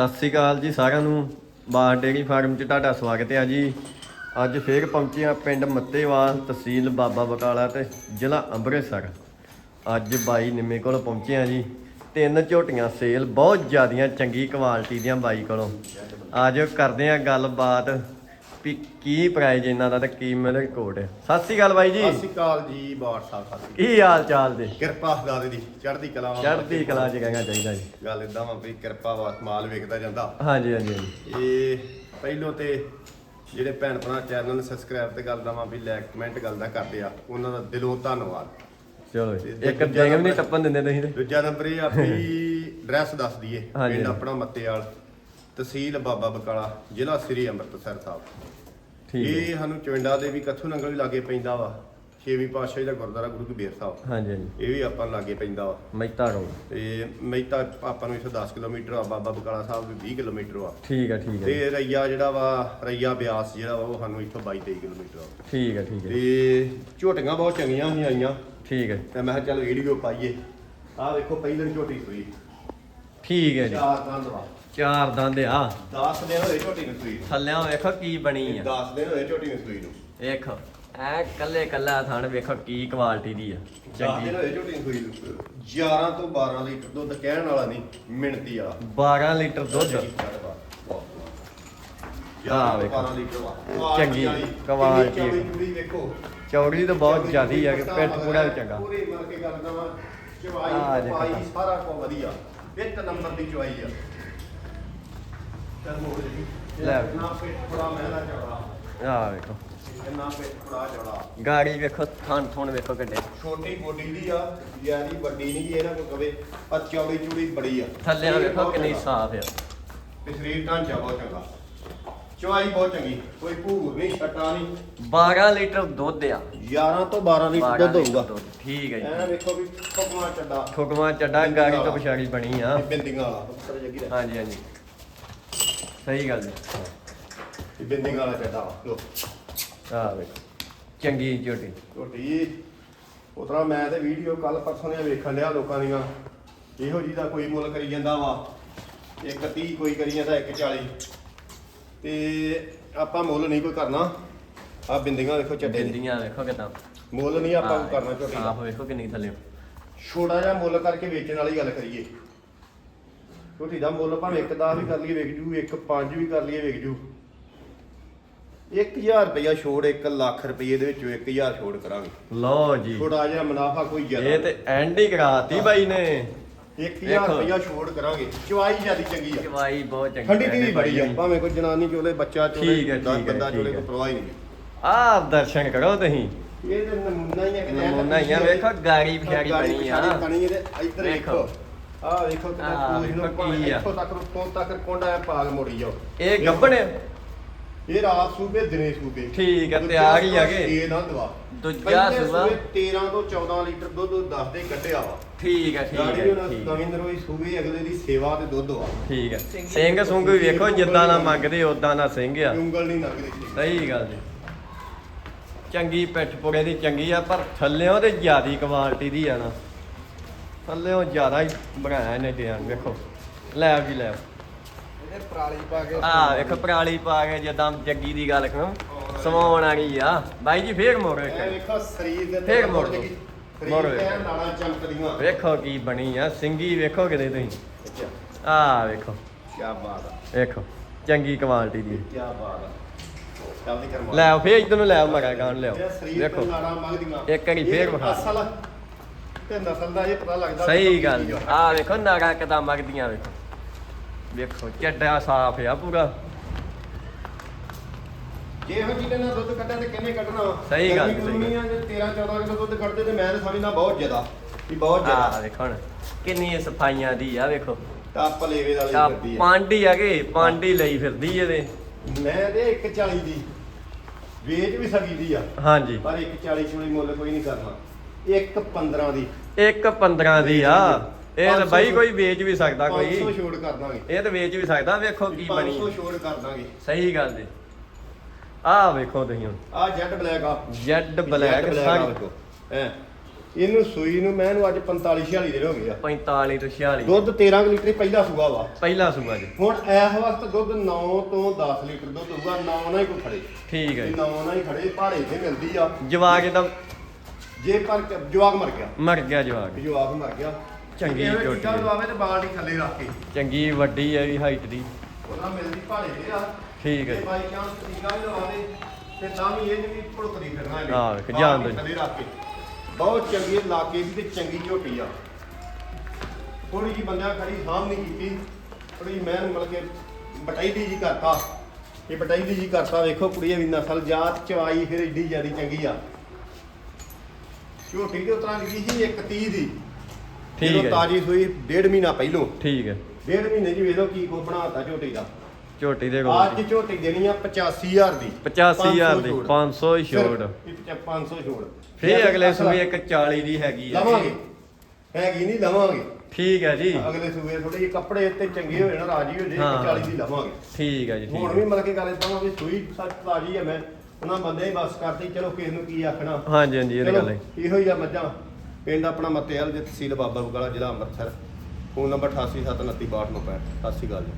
ਸਤਿ ਸ੍ਰੀ ਅਕਾਲ ਜੀ ਸਾਰਿਆਂ ਨੂੰ। ਬਾਰ ਡੇਰੀ ਫਾਰਮ 'ਚ ਤੁਹਾਡਾ ਸਵਾਗਤ ਹੈ ਜੀ। ਅੱਜ ਫੇਰ ਪਹੁੰਚੇ ਆ ਪਿੰਡ ਮੱਤੇਵਾਲ ਤਹਿਸੀਲ ਬਾਬਾ ਬਕਾਲਾ ਤੇ ਜ਼ਿਲ੍ਹਾ ਅੰਮ੍ਰਿਤਸਰ। ਅੱਜ ਬਾਈ ਨਿੰਮੇ ਕੋਲ ਪਹੁੰਚੇ ਆ ਜੀ। ਤਿੰਨ ਝੋਟੀਆਂ ਸੇਲ ਬਹੁਤ ਜ਼ਿਆਦੀਆਂ ਚੰਗੀ ਕੁਆਲਿਟੀ ਦੀਆਂ ਬਾਈ ਕੋਲੋਂ। ਅੱਜ ਕਰਦੇ ਆ ਗੱਲਬਾਤ ਵੀ ਕੀ ਪ੍ਰਾਈਜ਼ ਇਹਨਾਂ ਦਾ ਤੇ ਕੀ ਮਿਲ ਰਿਕਾਰਡ ਹੈ। ਸਤਿ ਸ੍ਰੀ ਅਕਾਲ ਬਾਈ ਜੀ। ਸਤਿ ਸ਼੍ਰੀ ਅਕਾਲ ਜੀ ਬਾੜ ਸਾਹਿਬ ਸਤਿ ਸ਼੍ਰੀ ਕੀ ਹਾਲ ਚਾਲ ਦੇ ਅਕਾਲ ਕਿਰਪਾ ਦਾਦੇ ਦੀ ਚੜ੍ਹਦੀ ਕਲਾ ਵਾਲਾ ਚੜ੍ਹਦੀ ਕਲਾ ਚ ਕਹਿਣਾ ਚਾਹੀਦਾ ਜੀ। ਗੱਲ ਇਦਾਂ ਵਾ ਵੀ ਕਿਰਪਾ ਵਾ ਮਾਲ ਵੇਖਦਾ ਜਾਂਦਾ। ਹਾਂਜੀ ਹਾਂਜੀ ਹਾਂਜੀ। ਇਹ ਪਹਿਲੋਂ ਤੇ ਜਿਹੜੇ ਭੈਣ ਭਰਾ ਚੈਨਲ ਨੂੰ ਸਬਸਕ੍ਰਾਈਬ ਤੇ ਗੱਲ ਦਾ ਵਾ ਵੀ ਲਾਈਕ ਕਮੈਂਟ ਗੱਲ ਦਾ ਕਰਦੇ ਆ ਉਹਨਾਂ ਦਾ ਦਿਲੋਂ ਧੰਨਵਾਦ। ਚਲੋ ਜੀ। ਇੱਕ ਦਿਨ ਵੀ ਨਹੀਂ ਟੱਪਣ ਦਿੰਦੇ ਤੁਸੀਂ ਤੇ। ਦੂਜਾ ਨੰਬਰ ਇਹ ਆਪਣੀ ਐਡਰੈਸ ਦੱਸ ਦਈਏ ਹਾਂਜੀ। ਪਿੰਡ ਆਪਣਾ ਮੱਤੇਵਾਲ। ਤਹਿਸੀਲ ਬਾਬਾ ਬਕਾਲਾ ਜ਼ਿਲ੍ਹਾ ਸ੍ਰੀ ਅੰਮ੍ਰਿਤਸਰ ਸਾਹਿਬ। ਠੀਕ ਇਹ ਸਾਨੂੰ ਚਵਿੰਡਾ ਦੇ ਵੀ ਕੱਥੂ ਨੰਗਲ ਵੀ ਲਾਗੇ ਪੈਂਦਾ ਵਾ ਛੇਵੀਂ ਪਾਤਸ਼ਾਹੀ ਦਾ ਗੁਰਦੁਆਰਾ ਗੁਰੂ ਕਬੀਰ ਸਾਹਿਬ। ਹਾਂਜੀ ਹਾਂਜੀ। ਇਹ ਵੀ ਆਪਾਂ ਨੂੰ ਲਾਗੇ ਪੈਂਦਾ ਵਾ। ਮਹਿਤਾ ਰੋ ਤੇ ਮਹਿਤਾ ਆਪਾਂ ਨੂੰ ਇੱਥੋਂ 10 ਕਿਲੋਮੀਟਰ ਆ ਬਾਬਾ ਬਕਾਲਾ ਸਾਹਿਬ ਵੀ 20 ਕਿਲੋਮੀਟਰ ਆ ਠੀਕ ਹੈ ਠੀਕ ਹੈ ਤੇ ਰਈਆ ਜਿਹੜਾ ਵਾ ਰਈਆ ਬਿਆਸ ਜਿਹੜਾ ਵਾ ਉਹ ਸਾਨੂੰ ਇੱਥੋਂ 22 23 ਕਿਲੋਮੀਟਰ ਆ। ਠੀਕ ਹੈ ਠੀਕ ਹੈ ਤੇ ਝੋਟੀਆਂ ਬਹੁਤ ਚੰਗੀਆਂ ਸੀ ਆਈਆਂ। ਠੀਕ ਹੈ ਤੇ ਮੈਂ ਕਿਹਾ ਚੱਲ ਵੀਡੀਓ ਪਾਈਏ। ਆਹ ਵੇਖੋ ਪਹਿਲਾਂ ਝੋਟੀ ਸੂਈ। ਠੀਕ ਹੈ ਜੀ। ਚਾਰ ਦੰਦ ਵਾ। ਚਾਰ ਦੰਦ ਆ। 10 ਦਿਨ ਹੋਏ ਝੋਟੀ ਨੂੰ ਸੂਈ ਥੱਲਿਆਂ ਵੇਖੋ ਕੀ ਬਣੀ ਆ। 10 ਦਿਨ ਹੋਏ ਝੋਟੀ ਨੂੰ ਸੂਈ ਨੂੰ। ਵੇਖੋ ਐ ਕੱਲੇ ਕੱਲਾ ਥਣ ਵੇਖੋ ਕੀ ਕੁਆਲਿਟੀ ਦੀ ਆ। 10 ਚੰਗੀ ਦਿਨ ਹੋਏ ਝੋਟੀ ਨੂੰ ਸੂਈ ਨੂੰ। 11 ਤੋਂ 12 ਲੀਟਰ ਦੁੱਧ ਕਹਿਣ ਵਾਲਾ ਨਹੀਂ ਮਿਣਤੀ ਵਾਲਾ 12 ਲੀਟਰ ਦੁੱਧ। ਆਹ ਵੇਖੋ। ਵੇਖੋ। 12 ਲੀਟਰ ਵਾ ਚੰਗੀ ਕੁਆਲਿਟੀ ਕੁਆਲਿਟੀ ਚੌੜੀ ਚੂੜੀ ਵੇਖੋ। ਚੌੜੀ ਤਾਂ ਬਹੁਤ ਜ਼ਿਆਦੀ ਆ ਕਿ ਪਿੱਠ ਪੂਰਾ ਵੀ ਚੰਗਾ। ਪੂਰੀ ਮਰ ਕੇ ਗੱਲ ਦਵਾਂ ਆਹ ਚਵਾਈ ਦੇਖੋ ਪਾਈ ਤਾਂ। ਸਾਰਾ ਕੁਝ ਵਧੀਆ। ਇੱਕ ਨੰਬਰ ਦੀ ਚਵਾਈ ਆ। ਲੈ। ਨਾ ਪੇਟ ਥੋੜਾ ਮਹਿਲਾ ਚੌੜਾ ਆ ਵੇਖੋ। ਨਾ ਪੇਟ ਥੋੜਾ ਚੌੜਾ ਗਾੜੀ ਵੇਖੋ ਥਣ ਥਣ ਵੇਖੋ ਕਿੱਡੇ। ਛੋਟੀ ਬੋਡੀ ਦੀ ਆ ਯਾਰੀ ਵੱਡੀ ਨਹੀਂ ਇਹਨਾਂ ਕੋ ਕਵੇ ਪਰ ਚੌੜੀ ਚੂੜੀ ਬੜੀ ਆ। ਥੱਲਿਆਂ ਸਰੀਰ ਵੇਖੋ ਬਹੁਤ ਕਿੰਨੀ ਚੰਗਾ। ਸਾਫ਼ ਆ। ਤੇ ਸਰੀਰ ਢਾਂਚਾ ਬਹੁਤ ਚੰਗਾ। ਚਵਾਈ ਬਹੁਤ ਚੰਗੀ। ਕੋਈ ਭੂਰ ਨਹੀਂ ਛਟਾ ਨਹੀਂ। 12 ਲੀਟਰ ਦੁੱਧ ਆ। 11 ਤੋਂ 12 ਲੀਟਰ 12 ਦੁੱਧ ਹੋਊਗਾ। ਦੁੱਧ, ਠੀਕ ਹੈ ਐ ਜੀ ਵੇਖੋ ਵੀ ਫੁਕਮਾ ਚੱਡਾ। ਠੁਕਵਾ ਚੱਡਾ ਗਾੜੀ ਤੋਂ ਪਛਾੜੀ ਬਣੀ ਆ। ਇਹ ਬਿੰਦੀਆਂ ਵਾਲਾ। ਉੱਤਰ ਜੱਗੀ ਦਾ ਹਾਂਜੀ ਹਾਂਜੀ। ਸਹੀ ਗੱਲ ਜੀ ਇਹ ਬਿੰਦੀਆਂ ਵਾਲਾ ਚੱਡਾ ਵਾ। ਲੋ ਆ ਵੇਖੋ। ਚੰਗੀ ਝੋਟੀ ਝੋਟੀ ਉਤਰਾ ਮੈਂ ਤੇ ਵੀਡੀਓ ਕੱਲ ਪਰਸੋਂ ਦੀਆਂ ਵੇਖਣ ਲਿਆ ਲੋਕਾਂ ਦੀਆਂ। ਇਹੋ ਜੀ ਦਾ ਕੋਈ ਮੁੱਲ ਕਰੀ ਜਾਂਦਾ ਵਾ। 130 ਕੋਈ ਕਰੀ ਜਾਂਦਾ 140 ਤੇ ਆਪਾਂ ਮੁੱਲ ਨਹੀਂ ਕੋਈ ਕਰਨਾ। ਆ ਬਿੰਦੀਆਂ ਵੇਖੋ ਚੱਡੇ ਦੀ। ਬਿੰਦੀਆਂ ਵੇਖੋ ਕਿਦਾਂ। ਮੁੱਲ ਨਹੀਂ ਆਪਾਂ ਕੋਈ ਕਰਨਾ ਝੋਟੀ ਦਾ। ਵੇਖੋ ਕਿੰਨੀ ਥੱਲੇ। ਛੋਟਾ ਜਿਹਾ ਮੁੱਲ ਕਰਕੇ ਵੇਚਣ ਵਾਲੀ ਗੱਲ ਕਰੀਏ। ਝੋਟੀ ਦਾ ਮੁੱਲ ਭਾਵੇਂ ਇੱਕ ਦਾ ਵੀ ਕਰ ਲਈਏ ਵਿਕ ਜੂ ਇੱਕ ਪੰਜ ਵੀ ਕਰ ਲਈਏ ਵਿਕ ਜੂ। 1000 ਰੁਪਇਆ ਛੋੜ 1 ਲੱਖ ਰੁਪਏ ਦੇ ਵਿੱਚੋਂ 1000 ਛੋੜ ਕਰਾਂਗੇ। ਲਓ ਜੀ। ਛੋਟਾ ਜਿਹਾ ਮੁਨਾਫਾ ਕੋਈ ਜ਼ਿਆਦਾ ਇਹ ਤੇ ਐਂਡ ਹੀ ਕਰਾਤੀ ਬਾਈ ਨੇ। 1000 ਵੇਖੋ। ਰੁਪਇਆ ਛੋੜ ਕਰਾਂਗੇ। ਚਵਾਈ ਜਿਆਦੀ ਚੰਗੀ ਆ। ਚਵਾਈ ਬਹੁਤ ਚੰਗੀ ਠੰਡੀ ਦੀ ਬੜੀ ਆ। ਭਾਵੇਂ ਕੋਈ ਜਨਾਨੀ ਚੋਲੇ ਬੱਚਾ ਚੋਲੇ ਠੀਕ ਹੈ, ਠੀਕ ਬੰਦਾ ਚੋਲੇ ਹੈ। ਪਰਵਾਹ ਹੀ ਨਹੀਂ। ਆਹ ਦਰਸ਼ਨ ਕਰੋ ਤੁਸੀਂ। ਇਹ ਤੇ ਨਮੂਨਾ ਹੀ ਆ ਕਿ ਨਮੂਨਾ ਹੀ ਆ, ਵੇਖੋ ਗਾੜੀ ਫਿਆੜੀ ਬਣੀ ਆ। ਬਣੀ ਇਹਦੇ ਇੱਧਰ ਵੇਖੋ। ਵੇਖੋ ਆਹ ਵੇਖੋ ਆਹ ਕਿੰਨਾ ਪੂਰੀ ਵੇਖੋ ਨੂੰ ਭਾਵੇਂ ਕੀ ਆ। ਇੱਥੋਂ ਤੱਕ ਉੱਤੋਂ ਤੱਕ ਕੋਂਡਾ ਪਾਗ ਮੋੜੀ ਜਾਓ। ਇਹ ਗੱਬਣ ਇਹ ਰਾਤ ਸੂਬੇ ਦਿਨੇ ਸੂਬੇ। ਠੀਕ ਆ, ਤਿਆਰ ਹੀ ਹੈਗੇ। ਇਹ ਨਾ ਦਵਾ। ਦੂਜਾ ਪਹਿਲੇ ਸੂਬਾ। ਸੂਬੇ? 13 ਤੋਂ 14 ਲੀਟਰ ਦੁੱਧ ਦੱਸਦੇ ਕੱਢਿਆ ਵਾ। ਠੀਕ ਹੈ ਠੀਕ ਗਾੜੀ ਹੈ ਉਹਨਾਂ ਠੀਕ ਨਵੀਂ ਨਰੋਈ ਸੂਬੇ ਅਗਲੇ ਦੀ ਸੇਵਾ ਤੇ ਦੁੱਧ ਵਾ ਠੀਕ ਹੈ ਸਿੰਘ ਸੁੰਗ ਵੀ ਵੇਖੋ ਜਿੱਦਾਂ ਦਾ ਮੰਗਦੇ ਉਦਾਂ ਦਾ ਸਿੰਘ ਆ। ਉਂਗਲ ਨਹੀਂ ਲੱਗਦੀ ਸੀ। ਸਹੀ ਗੱਲ ਜੀ। ਚੰਗੀ ਪਿੱਠ ਪੁੜੇ ਦੀ ਚੰਗੀ ਆ ਪਰ ਥੱਲਿਓਂ ਤੇ ਜ਼ਿਆਦੀ ਕੁਆਲਿਟੀ ਦੀ ਆ ਨਾ। ਥੱਲਿਓਂ ਜ਼ਿਆਦਾ ਹੀ ਬਣਾਇਆ ਇਹਨੇ ਡਿਜ਼ਾਈਨ ਵੇਖੋ। ਲੈ ਜੀ ਲੈ। ਇਹਦੇ ਪਰਾਲੀ ਪਾ ਕੇ ਆ ਵੇਖੋ ਪਰਾਲੀ ਪਾ ਕੇ ਜਿੱਦਾਂ ਜੱਗੀ ਦੀ ਗੱਲ ਕਰੋ। ਸਮਾਉਣ ਆ ਗਈ ਆ। ਬਾਈ ਜੀ ਫੇਰ ਮੋੜੋ ਇੱਕ। ਵੇਖੋ ਸਰੀਰ ਦੇ ਫੇਰ ਮੋੜ। ਮੋੜ। ਨਾਲਾਂ ਚਮਕਦੀਆਂ ਵੇਖੋ ਕੀ ਬਣੀ ਆ। ਸਿੰਗੀ ਵੇਖੋ ਕਿਤੇ ਤੁਸੀਂ। ਆ ਵੇਖੋ। ਕੀ ਬਾਤ ਆ। ਵੇਖੋ ਚੰਗੀ ਕੁਆਲਿਟੀ ਦੀ। ਕੀ ਬਾਤ ਆ। ਲੈ ਫੇਰ ਇਧਰ ਨੂੰ ਲੈ ਮਗਾ ਗਾਣ ਤੇ ਵੇਖੋ। ਇੱਕ ਵਾਰੀ ਫੇਰ ਵਿਖਾ। ਤੇ ਨਸਲ ਦਾ ਇਹ ਪਤਾ ਲੱਗਦਾ ਸਹੀ ਗੱਲ ਆ। ਵੇਖੋ ਨਾਗਾ ਕਿਦਾਂ ਮਗਦੀਆਂ ਵੇਖੋ ਵੇਖੋ ਚੱਡਾ ਸਾਫ਼ ਆ ਪੂਰਾ। ਜਿਹੇ ਨਾਲ ਦੁੱਧ ਕੱਢਿਆ ਤੇ ਕਿੰਨੇ ਕੱਢਣਾ? ਸਹੀ ਗੱਲ, ਸਹੀ ਆ, ਜੇ 13 14 ਕਿਲੋ ਦੁੱਧ ਕੱਢਦੇ ਤੇ ਮੈਂ ਤਾਂ ਸਮਝਦਾ ਬਹੁਤ ਜ਼ਿਆਦਾ ਵੀ ਬਹੁਤ ਆ ਜ਼ਿਆਦਾ ਵੇਖੋ ਹੁਣ ਕਿੰਨੀ ਸਫਾਈਆਂ ਦੀ ਆ ਵੇਖੋ। ਟੱਪ ਲੇਵੇ ਵਾਲੀ ਆ ਫਿਰਦੀ ਆ। ਪਾਂਡੀ ਹੈਗੇ ਪਾਂਡੀ ਲਈ ਫਿਰਦੀ ਇਹਦੇ। ਮੈਂ ਤੇ 140 ਦੀ ਵੇਚ ਵੀ ਸਕੀ ਦੀ ਆ। ਹਾਂਜੀ। ਪਰ 140 ਚੋਲੀ ਮੁੱਲ ਕੋਈ ਨਹੀਂ ਕਰਨਾ। 115 ਦੀ। ਇੱਕ 15 ਦੀ ਆ। ਇਹ ਤਾਂ 500 ਬਾਈ ਕੋਈ ਵੇਚ ਵੀ ਸਕਦਾ 500 ਕੋਈ ਛੋੜ ਕਰ ਦਾਂਗੇ। ਇਹ ਤਾਂ ਵੇਚ ਵੀ ਸਕਦਾ ਵੇਖੋ ਕੀ ਬਣੀ। 500 ਛੋੜ ਕਰ ਦਾਂਗੇ। ਸਹੀ ਗੱਲ ਜੀ ਆ ਵੇਖੋ ਤੁਸੀਂ ਹੁਣ। ਆ ਜੈਡ ਬਲੈਕ ਆ। ਜੈਡ ਬਲੈਕ ਸਾਰੀ। ਵੇਖੋ। ਐ ਇਹਨੂੰ ਸੂਈ ਨੂੰ ਮੈਂ ਇਹਨੂੰ ਅੱਜ 45 46 ਦਿਨ ਹੋ ਗਏ ਆ। 45 ਤੋਂ 46 ਦੁੱਧ 13 ਕੁ ਲੀਟਰ ਪਹਿਲਾ ਸੂਆ ਵਾ। ਪਹਿਲਾ ਸੂਆ ਜੀ। ਹੁਣ ਇਸ ਵਕਤ ਦੁੱਧ 9 ਤੋਂ 10 ਲੀਟਰ ਦੁੱਧ ਹੋਊਗਾ। 9 ਨਾਲ ਹੀ ਕੋਈ ਖੜੇ। ਠੀਕ ਹੈ ਇਹ ਜੀ। 9 ਨਾਲ ਹੀ ਖੜੇ ਪਹਾੜੇ ਤੇ ਮਿਲਦੀ ਆ। ਜਵਾਕ ਇਹਦਾ ਜੇ ਪਰ ਜਵਾਕ ਮਰ ਗਿਆ। ਮਰ ਗਿਆ ਜਵਾਕ। ਜਵਾਕ ਮਰ ਗਿਆ। ਚੰਗੀ ਝੋਟੀ ਟੀਕਾ ਹੈ। ਲਵਾਵੇ ਤੇ ਬਾਲਟੀ ਥੱਲੇ ਰੱਖ ਕੇ। ਚੰਗੀ ਵੱਡੀ ਹੈ ਵੀ ਹਾਈਟ ਦੀ। ਉਹਨਾਂ ਮਿਲਦੀ ਪਹਾੜੇ ਤੇ ਆ। ਠੀਕ ਹੈ। ਜੀ। ਬਾਈ ਚਾਂਸ ਟੀਕਾ ਵੀ ਲਵਾ ਦੇ ਤੇ ਤਾਂ ਵੀ ਇਹ ਜਿਹੜੀ ਭੁੜਕਦੀ ਫਿਰਨਾ ਇਹਨੇ। ਆਹ ਵੇਖ, ਜਾਣ। ਥੱਲੇ ਰੱਖ ਕੇ। ਬਹੁਤ ਚੰਗੀ ਇਲਾਕੇ ਦੀ ਤੇ ਚੰਗੀ ਝੋਟੀ ਆ। ਥੋੜੀ ਜੀ ਬੰਦਿਆਂ ਖੜੀ ਸਾਂਭ ਨਹੀਂ ਕੀਤੀ। ਥੋੜੀ ਮੈਂ ਮਤਲਬ ਕਿ ਬਟਾਈ ਦੀ ਜੀ ਕਰਤਾ। ਇਹ ਬਟਾਈ ਦੀ ਜੀ ਕਰਤਾ ਵੇਖੋ ਕੁੜੀਏ ਵੀ ਨਸਲ ਜਾਤ ਚਵਾਈ ਫਿਰ ਏਡੀ ਜਿਆਦੀ ਚੰਗੀ ਆ। ਝੋਟੀ ਦੇ ਉਤਰਾਂ ਗਈ ਸੀ ਇੱਕ 30 ਦੀ। ਠੀਕ ਹੈ ਜੀ। ਤਾਜੀ ਸੂਈ ਡੇਢ ਮਹੀਨਾ ਪਹਿਲੋਂ। ਠੀਕ ਹੈ। ਡੇਢ ਮਹੀਨੇ ਜੀ ਵੇਖ ਲਓ ਕੀ ਕੋ ਬਣਾਤਾ ਝੋਟੀ ਦਾ। ਝੋਟੀ ਦੇ ਕੋਲ ਅੱਜ ਝੋਟੀ ਦੇਣੀ ਆ 85000 ਦੀ। 85000 ਦੀ 500 500 ਹੀ ਛੋੜ। ਸਿਰਫ 500 ਛੋੜ। ਫੇਰ ਅਗਲੇ ਸੂਏ ਇੱਕ 40 ਦੀ ਹੈਗੀ ਹੈ ਲਵਾਂਗੇ। ਹੈਗੀ ਨਹੀਂ ਲਵਾਂਗੇ। ਠੀਕ ਹੈ ਜੀ। ਅਗਲੇ ਸੂਏ ਥੋੜੇ ਜਿਹੇ ਕੱਪੜੇ ਤੇ ਚੰਗੇ ਹੋਏ ਨਾ ਰਾਜੀ ਹੋ ਜੇ ਹਾਂ। 40 ਦੀ ਲਵਾਂਗੇ। ਠੀਕ ਹੈ ਜੀ ਹੁਣ ਠੀਕ ਵੀ ਹੈ। ਮਤਲਬ ਕਿ ਗੱਲ ਇਦਾਂ ਵੀ ਸੂਈ ਸੱਚ ਤਾਜੀ ਆ ਮੈਂ ਉਹਨਾਂ ਬੰਦੇ ਹੀ ਬਸ ਕਰਦੀ ਚਲੋ ਕਿਸ ਨੂੰ ਕੀ ਆਖਣਾ। ਹਾਂਜੀ ਹਾਂਜੀ ਇਹ ਤਾਂ ਗੱਲ ਹੈ। ਇਹੋ ਹੀ ਆ ਮੱਝਾਂ। ਪਿੰਡ ਆਪਣਾ ਮੱਤੇਵਾਲ ਦੇ ਤਹਿਸੀਲ ਬਾਬਾ ਬਗਾਲਾ ਜ਼ਿਲ੍ਹਾ ਅੰਮ੍ਰਿਤਸਰ। ਫੋਨ ਨੰਬਰ 8879326295 ਸਤਿ ਸ਼੍ਰੀ ਅਕਾਲ ਜੀ।